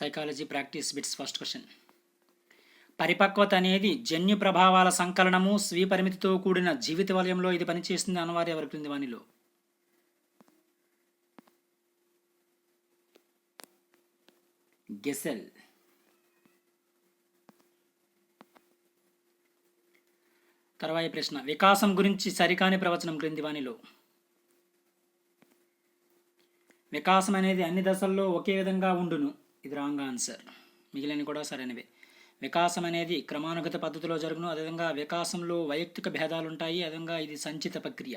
Psychology practice bits first question పరిపక్వత అనేది జన్యు ప్రభావాల సంకలనము స్వీపరిమితితో కూడిన జీవిత వలయంలో ఇది పనిచేస్తుంది అనివార్య ఎవరి క్రింది వానిలో గెసెల్ తర్వాయి ప్రశ్న వికాసం గురించి సరికాని ప్రవచనం క్రింది వానిలో వికాసం అనేది అన్ని దశల్లో ఒకే విధంగా ఉండును. ఇది రాంగ్ ఆన్సర్ మిగిలిన కూడా సరైనవే. వికాసం అనేది క్రమానుగత పద్ధతిలో జరుగును. అదేవిధంగా వికాసంలో వైయక్తిక భేదాలు ఉంటాయి అదేవిధంగా ఇది సంచిత ప్రక్రియ.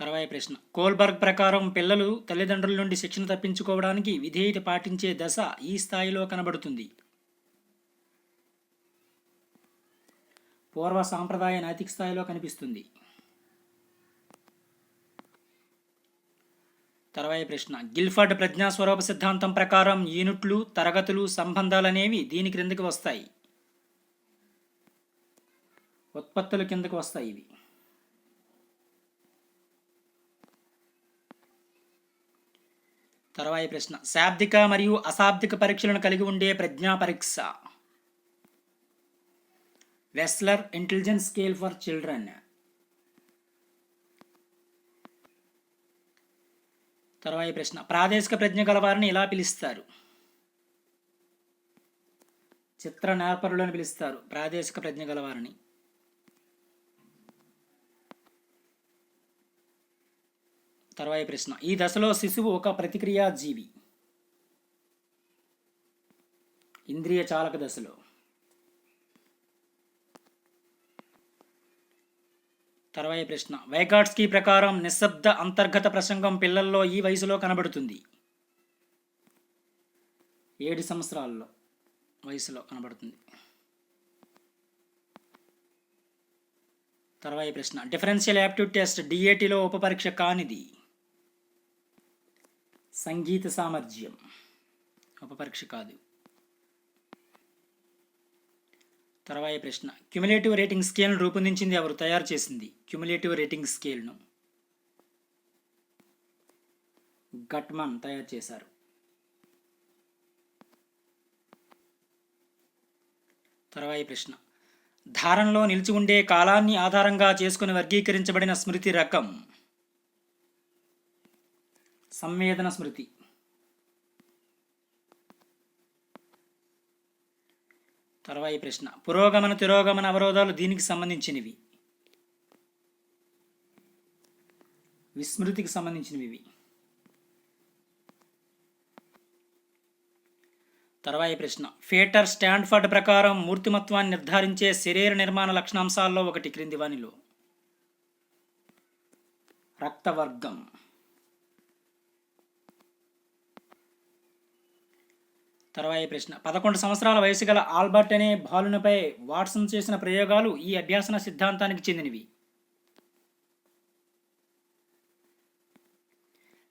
తర్వాత ప్రశ్న. కోల్బర్గ్ ప్రకారం పిల్లలు తల్లిదండ్రుల నుండి శిక్షణ తప్పించుకోవడానికి విధేయత పాటించే దశ ఈ స్థాయిలో కనబడుతుంది. పూర్వ సాంప్రదాయ నైతిక స్థాయిలో కనిపిస్తుంది. తర్వాయి ప్రశ్న. గిల్ఫర్డ్ ప్రజ్ఞాస్వరూప సిద్ధాంతం ప్రకారం యూనిట్లు తరగతులు సంబంధాలనేవి దీని క్రిందకి వస్తాయి. ఉత్పత్తుల కిందకు వస్తాయి ఇవి. తర్వాయి ప్రశ్న. శాబ్దిక మరియు అశాబ్దిక పరీక్షలను కలిగి ఉండే ప్రజ్ఞా పరీక్ష. Wechsler intelligence scale for children. తర్వాయి ప్రశ్న. ప్రాదేశిక ప్రజ్ఞ గలవారిని ఎలా పిలుస్తారు. చిత్ర నేర్పరులు అని పిలుస్తారు ప్రాదేశిక ప్రజ్ఞ గలవారిని. తర్వాయి ప్రశ్న. ఈ దశలో శిశువు ఒక ప్రతిక్రియా జీవి ఇంద్రియ చాలక దశలో. తర్వాయి ప్రశ్న. వైగాట్స్కీ ప్రకారం నిశ్శబ్ద అంతర్గత ప్రసంగం పిల్లల్లో ఈ వయసులో కనబడుతుంది. ఏడు సంవత్సరాల్లో వయసులో కనబడుతుంది. తర్వాయి ప్రశ్న. డిఫరెన్షియల్ యాప్టిట్యూడ్ టెస్ట్ డిఏటిలో ఉపపరీక్ష కానిది. సంగీత సామర్థ్యం. ఉపపరీక్ష కాదు. తర్వాయి ప్రశ్న. క్యుములేటివ్ రేటింగ్ స్కేల్ను రూపొందించింది ఎవరు? తయారు చేసింది. క్యుములేటివ్ రేటింగ్ స్కేల్ను గట్మన్ తయారు చేశారు. తర్వాయి ప్రశ్న. ధారణలో నిలిచి ఉండే కాలాన్ని ఆధారంగా చేసుకుని వర్గీకరించబడిన స్మృతి రకం. సంవేదన స్మృతి. తర్వాయి ప్రశ్న. పురోగమన తిరోగమన అవరోధాలు దీనికి సంబంధించినవి. విస్మృతికి సంబంధించినవి ఇవి తర్వాయి ప్రశ్న. ఫేటర్ స్టాండ్ఫర్డ్ ప్రకారం మూర్తిమత్వాన్ని నిర్ధారించే శరీర నిర్మాణ లక్షణాంశాల్లో ఒకటి క్రింది వానిలో. రక్తవర్గం. తర్వాయి ప్రశ్న. పదకొండు సంవత్సరాల వయసు గల ఆల్బర్ట్ అనే బాలునిపై వాట్సన్ చేసిన ప్రయోగాలు ఈ అభ్యాసన సిద్ధాంతానికి చెందినవి.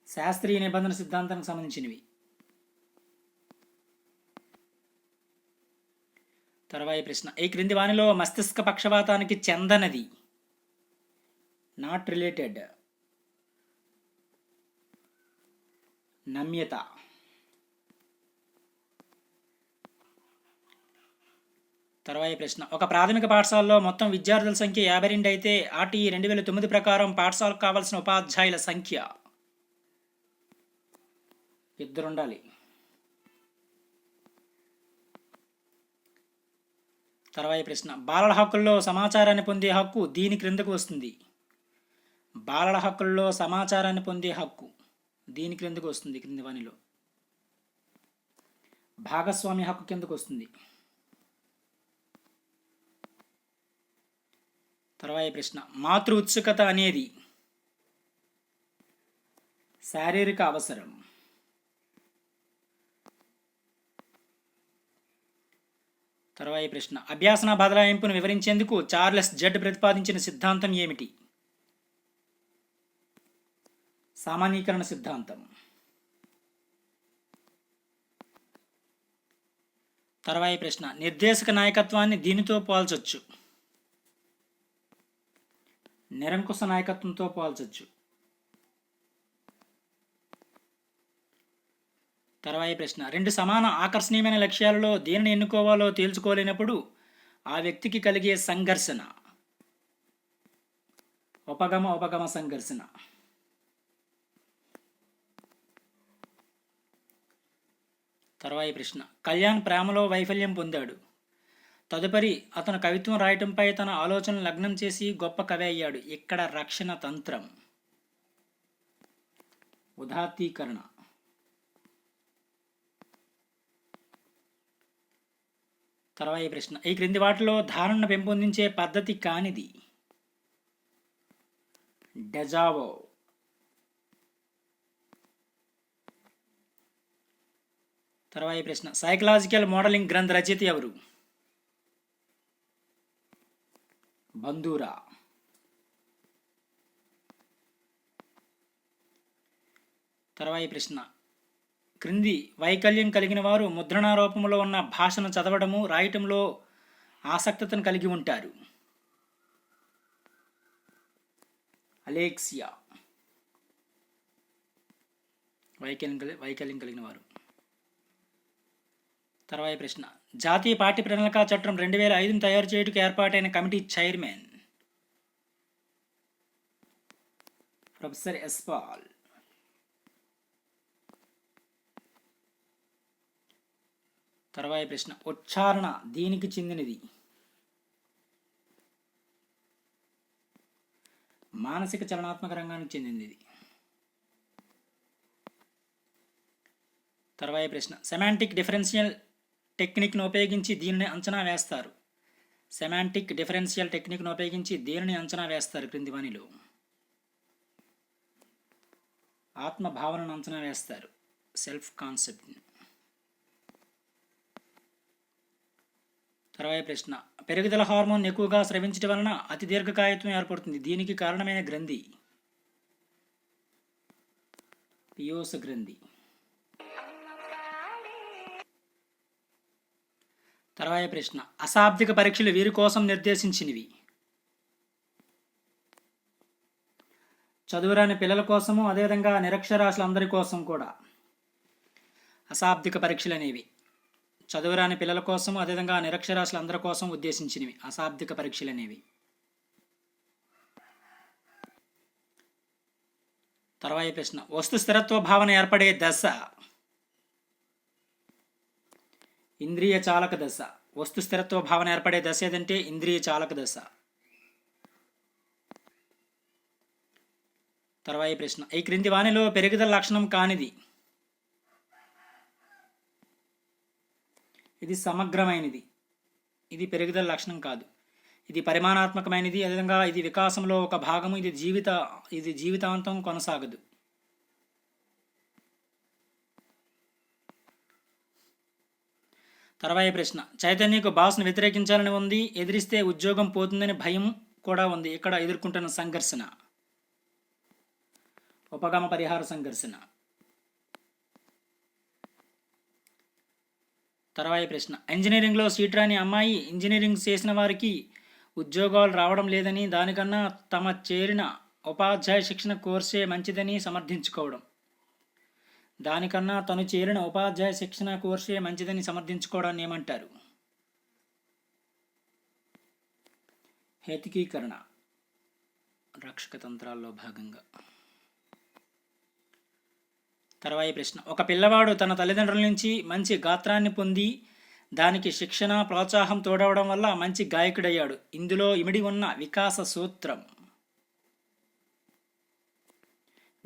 శాస్త్రీయ నిబంధన సిద్ధాంతానికి సంబంధించినవి. తర్వాయి ప్రశ్న. ఈ క్రింది వానిలో మస్తిష్క పక్షపాతానికి చెందనది. Not related నమ్యత. తర్వాయి ప్రశ్న. ఒక ప్రాథమిక పాఠశాలలో మొత్తం విద్యార్థుల సంఖ్య యాభై రెండు అయితే ఆర్టీఈ రెండు వేల తొమ్మిది ప్రకారం పాఠశాలకు కావాల్సిన ఉపాధ్యాయుల సంఖ్య ఇద్దరు ఉండాలి తర్వాయి ప్రశ్న. బాలల హక్కుల్లో సమాచారాన్ని పొందే హక్కు దీని క్రిందకు వస్తుంది. బాలల హక్కుల్లో సమాచారాన్ని పొందే హక్కు దీని క్రిందకు వస్తుంది క్రింది వానిలో భాగస్వామి హక్కు కిందకు వస్తుంది. తర్వాయి ప్రశ్న. మాతృ ఉత్సుకత అనేది శారీరక అవసరం. తర్వాయి ప్రశ్న. అభ్యాసన బదలాయింపును వివరించేందుకు చార్లెస్ జడ్ ప్రతిపాదించిన సిద్ధాంతం ఏమిటి? సామాన్యీకరణ సిద్ధాంతం. తర్వాయి ప్రశ్న. నిర్దేశక నాయకత్వాన్ని దీనితో పోల్చొచ్చు. నిరంకుశ నాయకత్వంతో పోల్చచ్చు. తర్వాయి ప్రశ్న. రెండు సమాన ఆకర్షణీయమైన లక్ష్యాలలో దేనిని ఎన్నుకోవాలో తేల్చుకోలేనప్పుడు ఆ వ్యక్తికి కలిగే సంఘర్షణ. ఉపగమ ఉపగమ సంఘర్షణ. తర్వాయి ప్రశ్న. కళ్యాణ్ ప్రేమలో వైఫల్యం పొందాడు. తదుపరి అతను కవిత్వం రాయటంపై తన ఆలోచనలు లగ్నం చేసి గొప్ప కవి అయ్యాడు. ఇక్కడ రక్షణ తంత్రం. ఉదాత్తీకరణ. తర్వాయి ప్రశ్న. ఈ క్రింది వాటిలో ధారణను పెంపొందించే పద్ధతి కానిది. డెజావో తర్వాయి ప్రశ్న. సైకలాజికల్ మోడలింగ్ గ్రంథ రచయిత ఎవరు? బంధూరా. తర్వాయి ప్రశ్న. క్రింది వైకల్యం కలిగిన వారు ముద్రణారూపంలో ఉన్న భాషను చదవడము రాయటంలో ఆసక్తతను కలిగి ఉంటారు. అలెక్సియా. వైకల్యం కలి వైకల్యం కలిగిన వారు. తర్వాయి ప్రశ్న. జాతీయ పార్టీ ప్రణాళిక చట్టం రెండు వేల ఐదును తయారు చేయుటకు ఏర్పాటైన కమిటీ చైర్మన్. ప్రొఫెసర్ ఎస్పాల్ తర్వాత ప్రశ్న ఉచ్చారణ దీనికి చెందినది. మానసిక చలనాత్మక రంగానికి చెందింది తర్వాత ప్రశ్న సెమాంటిక్ డిఫరెన్షియల్ టెక్నిక్ను ఉపయోగించి దీనిని అంచనా వేస్తారు. సెమాంటిక్ డిఫరెన్షియల్ టెక్నిక్ను ఉపయోగించి దేనిని అంచనా వేస్తారు క్రింది వానిలో ఆత్మ భావనను అంచనా వేస్తారు. Self concept. తర్వాత ప్రశ్న. పెరుగుదల హార్మోన్ ఎక్కువగా స్రవించడం వలన అతి దీర్ఘకాయత్వం ఏర్పడుతుంది. దీనికి కారణమైన గ్రంథి. పియోస గ్రంథి. తర్వాత ప్రశ్న. అశాబ్దిక పరీక్షలు వీరి కోసం నిర్దేశించినవి. చదువురాని పిల్లల కోసము అదేవిధంగా నిరక్షరాశులందరి కోసం కూడా. అశాబ్దిక పరీక్షలు అనేవి. చదువురాని పిల్లల కోసము అదేవిధంగా నిరక్షరాశులందరి కోసం ఉద్దేశించినవి. అశాబ్దిక పరీక్షలు అనేవి. తర్వాత ప్రశ్న. వస్తు స్థిరత్వ భావన ఏర్పడే దశ. ఇంద్రియ చాలక దశ. వస్తు స్థిరత్వ భావన ఏర్పడే దశ ఏదంటే ఇంద్రియ చాలక దశ. తర్వాయి ప్రశ్న. ఈ క్రింది వాణిలో పెరుగుదల లక్షణం కానిది. ఇది సమగ్రమైనది. ఇది పెరుగుదల లక్షణం కాదు. ఇది పరిమాణాత్మకమైనది. అదేవిధంగా ఇది వికాసంలో ఒక భాగము. ఇది జీవిత ఇది జీవితాంతం కొనసాగదు. తర్వాయి ప్రశ్న. చైతన్యకు బాస్ను వ్యతిరేకించాలని ఉంది. ఎదిరిస్తే ఉద్యోగం పోతుందని భయం కూడా ఉంది. ఇక్కడ ఎదుర్కొంటున్న సంఘర్షణ? ఉపగమ పరిహార సంఘర్షణ. తర్వాయి ప్రశ్న. ఇంజనీరింగ్లో సీట్ రాని అమ్మాయి ఇంజనీరింగ్ చేసిన వారికి ఉద్యోగాలు రావడం లేదని దానికన్నా తమ చేరిన ఉపాధ్యాయ శిక్షణ కోర్సే మంచిదని సమర్థించుకోవడం. దానికన్నా తను చేరిన ఉపాధ్యాయ శిక్షణ కోర్సే మంచిదని సమర్థించుకోవడాన్ని ఏమంటారు? హేతికీకరణ. రక్షక తంత్రాల్లో భాగంగా. తర్వాయి ప్రశ్న. ఒక పిల్లవాడు తన తల్లిదండ్రుల నుంచి మంచి గాత్రాన్ని పొంది దానికి శిక్షణ ప్రోత్సాహం తోడవడం వల్ల మంచి గాయకుడయ్యాడు. ఇందులో ఇమిడి ఉన్న వికాస సూత్రం.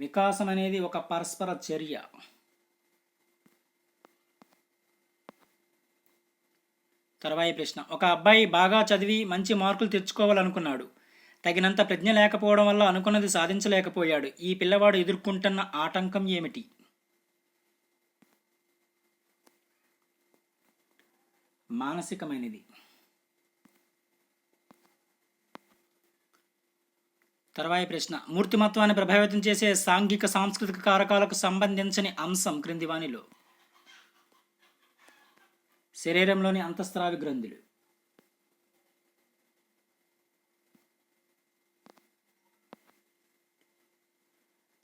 వికాసం అనేది ఒక పరస్పర చర్య. తర్వాయి ప్రశ్న ఒక అబ్బాయి బాగా చదివి మంచి మార్కులు తెచ్చుకోవాలనుకున్నాడు. తగినంత ప్రజ్ఞ లేకపోవడం వల్ల అనుకున్నది సాధించలేకపోయాడు. ఈ పిల్లవాడు ఎదుర్కొంటున్న ఆటంకం ఏమిటి? మానసికమైనది. తర్వాయి ప్రశ్న. మూర్తిమత్వాన్ని ప్రభావితం చేసే సాంఘిక సాంస్కృతిక కారకాలకు సంబంధించని అంశం క్రింది వాణిలో. శరీరంలోని అంతఃస్రావి గ్రంథులు.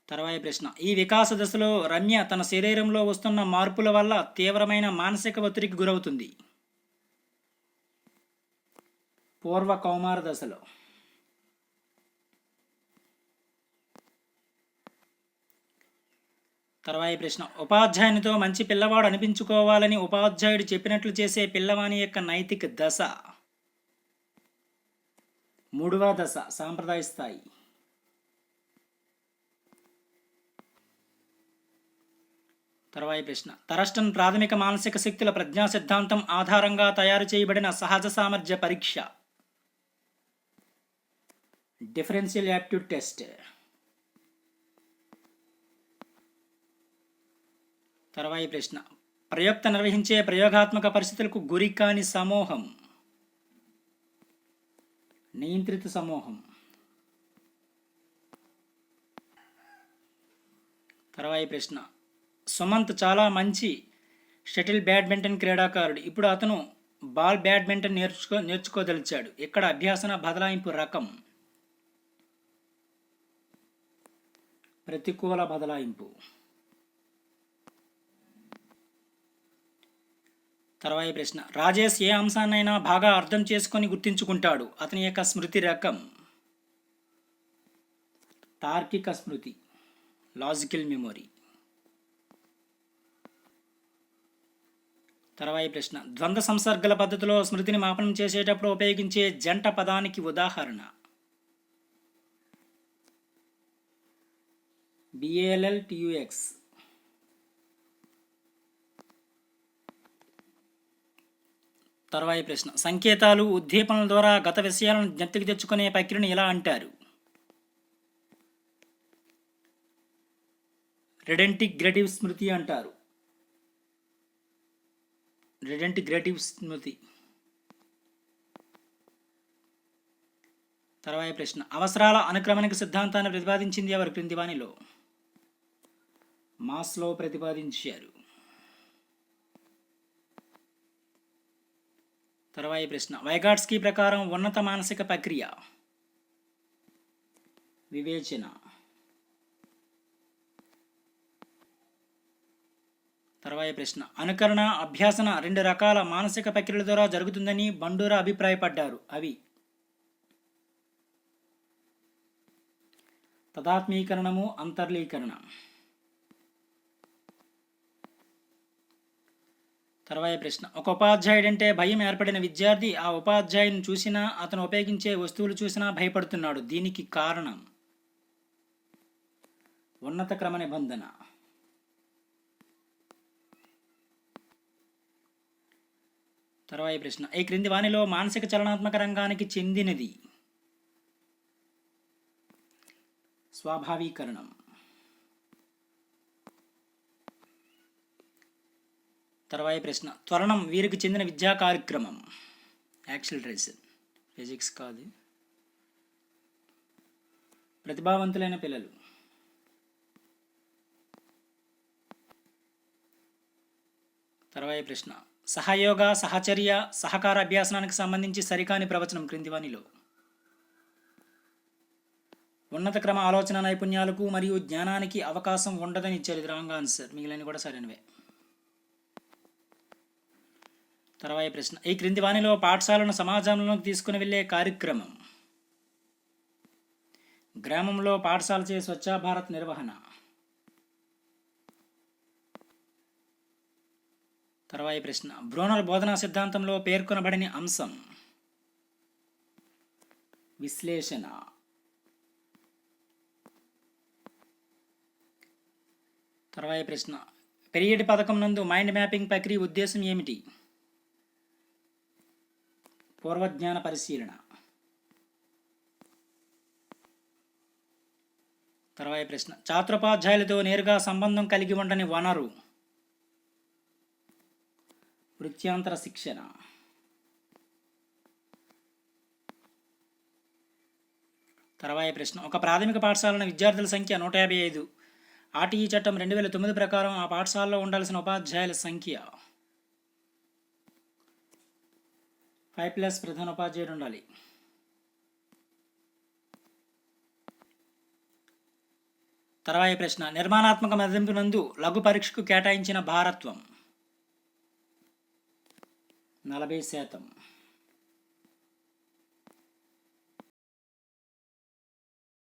తర్వాయి ప్రశ్న. ఈ వికాస దశలో రమ్య తన శరీరంలో వస్తున్న మార్పుల వల్ల తీవ్రమైన మానసిక ఒత్తిడికి గురవుతుంది. పూర్వ కౌమార దశలో. తర్వాయి ప్రశ్న. ఉపాధ్యాయునితో మంచి పిల్లవాడు అనిపించుకోవాలని ఉపాధ్యాయుడు చెప్పినట్లు చేసే పిల్లవాని యొక్క నైతిక దశ. మూడవ దశ సాంప్రదాయ స్థాయి. తర్వాయి ప్రశ్న. తరస్టన్ ప్రాథమిక మానసిక శక్తుల ప్రజ్ఞా సిద్ధాంతం ఆధారంగా తయారు చేయబడిన సహజ సామర్థ్య పరీక్ష. Differential aptitude test. తర్వాయి ప్రశ్న. ప్రయోక్త నిర్వహించే ప్రయోగాత్మక పరిస్థితులకు గురి కాని సమూహం. నియంత్రిత సమూహం. తర్వాయి ప్రశ్న. సుమంత్ చాలా మంచి షటిల్ బ్యాడ్మింటన్ క్రీడాకారుడు. ఇప్పుడు అతను బాల్ బ్యాడ్మింటన్ నేర్చుకో నేర్చుకోదలిచాడు. ఇక్కడ అభ్యాసన బదలాయింపు రకం? ప్రతికూల బదలాయింపు. తర్వాయి ప్రశ్న. రాజేష్ ఏ అంశాన్నైనా బాగా అర్థం చేసుకొని గుర్తించుకుంటాడు. అతని యొక్క స్మృతి రకం. తార్కిక స్మృతి. Logical memory. తర్వాయి ప్రశ్న. ద్వంద్వ సంసర్గల పద్ధతిలో స్మృతిని మాపనం చేసేటప్పుడు ఉపయోగించే జంట పదానికి ఉదాహరణ. బిఏఎల్ఎల్ టియుఎక్స్ తర్వాయి ప్రశ్న. సంకేతాలు ఉద్దీపనల ద్వారా గత విషయాలను జ్ఞప్తికి తెచ్చుకునే ప్రక్రియను ఎలా అంటారు. రెడెంటిగ్రేటివ్ స్మృతి అంటారు. రెడెంటిగ్రేటివ్ స్మృతి. తర్వాయి ప్రశ్న. అవసరాల అనుక్రమణిక సిద్ధాంతాన్ని ప్రతిపాదించింది ఎవరు? క్రింది వాణిలో. మాస్లో ప్రతిపాదించారు. తర్వాయి ప్రశ్న. వైగాట్స్కీ ప్రకారం ఉన్నత మానసిక ప్రక్రియ. వివేచన. తర్వాయి ప్రశ్న. అనుకరణ అభ్యాసన రెండు రకాల మానసిక ప్రక్రియల ద్వారా జరుగుతుందని బండూరా అభిప్రాయపడ్డారు. అవి. తదాత్మీకరణము అంతర్లీకరణ. తర్వాత ప్రశ్న. ఒక ఉపాధ్యాయుడంటే భయం ఏర్పడిన విద్యార్థి ఆ ఉపాధ్యాయుని చూసినా అతను ఉపయోగించే వస్తువులు చూసినా భయపడుతున్నాడు. దీనికి కారణం? ఉన్నత క్రమ నిబంధన. తర్వాయి ప్రశ్న. ఈ క్రింది వాణిలో మానసిక చలనాత్మక రంగానికి చెందినది. స్వాభావీకరణం. తర్వాయి ప్రశ్న. త్వరణం వీరికి చెందిన విద్యా కార్యక్రమం. యాక్సిలరేషన్. ఫిజిక్స్ కాదు. ప్రతిభావంతులైన పిల్లలు. తర్వాయి ప్రశ్న. సహయోగ సహచర్య సహకార అభ్యాసనానికి సంబంధించి సరికాని ప్రవచనం క్రింది వానిలో ఉన్నత క్రమ ఆలోచన నైపుణ్యాలకు మరియు జ్ఞానానికి అవకాశం ఉండదని ఇచ్చారు ఇది రాంగ్ ఆన్సర్. మిగిలిన కూడా సరైనవే. తర్వాయి ప్రశ్న. ఈ క్రింది వాణిలో పాఠశాలను సమాజంలోకి తీసుకుని వెళ్ళే కార్యక్రమం. గ్రామంలో పాఠశాల చే స్వచ్ఛ భారత్ నిర్వహణ. తర్వాయి ప్రశ్న. బ్రోనర్ బోధనా సిద్ధాంతంలో పేర్కొనబడిన అంశం. విశ్లేషణ. తర్వాయి ప్రశ్న. పెరియడ్ పథకం నందు మైండ్ మ్యాపింగ్ ప్రక్రియ ఉద్దేశం ఏమిటి? పూర్వజ్ఞాన పరిశీలన. తర్వాత ప్రశ్న. ఛాత్రోపాధ్యాయులతో నేరుగా సంబంధం కలిగి ఉండని వనరు. వృత్యాంతర శిక్షణ. తర్వాత ప్రశ్న. ఒక ప్రాథమిక పాఠశాలను విద్యార్థుల సంఖ్య నూట యాభై ఐదు. ఆర్టీఈ చట్టం రెండు వేల తొమ్మిది ప్రకారం ఆ పాఠశాలలో ఉండాల్సిన ఉపాధ్యాయుల సంఖ్య. ఫైవ్ ప్లస్ ప్రధాన ఉపాధ్యాయుడు ఉండాలి. తర్వాయి ప్రశ్న నిర్మాణాత్మక మదింపునందు లఘు పరీక్షకు కేటాయించిన భారత్వం నలభై శాతం.